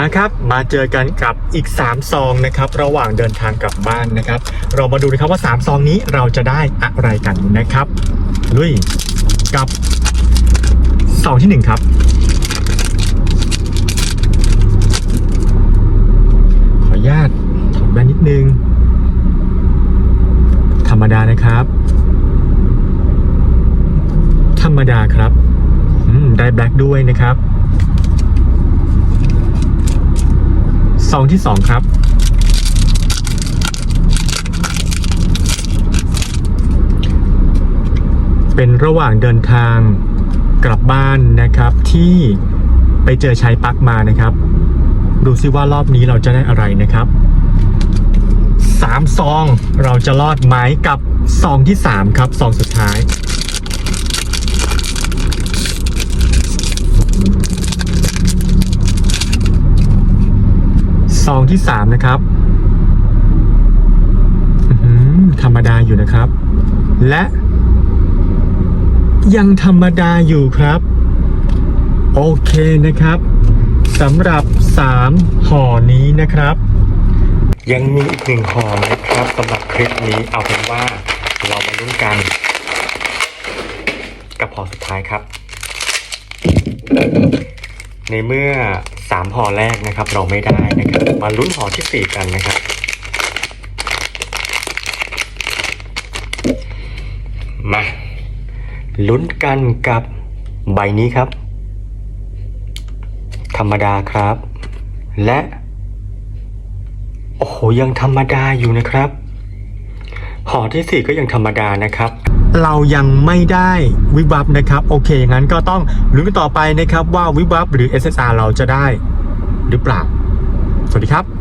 มาครับมาเจอกันกับอีก 3 ซองนะครับระหว่างเดินทางกลับบ้านนะครับ เรามาดูนะครับว่า 3 ซองนี้เราจะได้อะไรกันนะครับลุยกับ ซองที่ 1 ครับ ขออนุญาตถอดแว่นนิดนึง ธรรมดานะครับ ธรรมดาครับได้แบล็กด้วยนะครับ ซองที่สองครับ เป็นระหว่างเดินทางกลับบ้านนะครับที่ไปเจอชายปักมานะครับ ดูซิว่ารอบนี้เราจะได้อะไรนะครับสามซองเราจะรอดไหมกับซองที่สามครับซองสุดท้าย ซองที่สามนะครับธรรมดาอยู่นะครับ และยังธรรมดาอยู่ครับ โอเคนะครับสำหรับ 3ห่อนี้นะครับ ยังมีอีกหนึ่งห่อนะครับสำหรับคลิปนี้เอาเป็นว่าเรามาลุ้นกัน กับห่อสุดท้ายครับ ในเมื่อ3ห่อแรกนะครับ เราไม่ได้นะครับ มาลุ้นหอที่ 4 กันนะครับ มาลุ้นกันกับใบนี้ครับ ธรรมดาครับ และ โอ้โหยังธรรมดาอยู่นะครับ หอที่สี่ก็ยังธรรมดานะครับ เรายังไม่ได้วิบับนะครับ โอเค งั้นก็ต้องลุ้นกันต่อไปนะครับว่าวิบับหรือ SSR เราจะได้หรือเปล่า สวัสดีครับ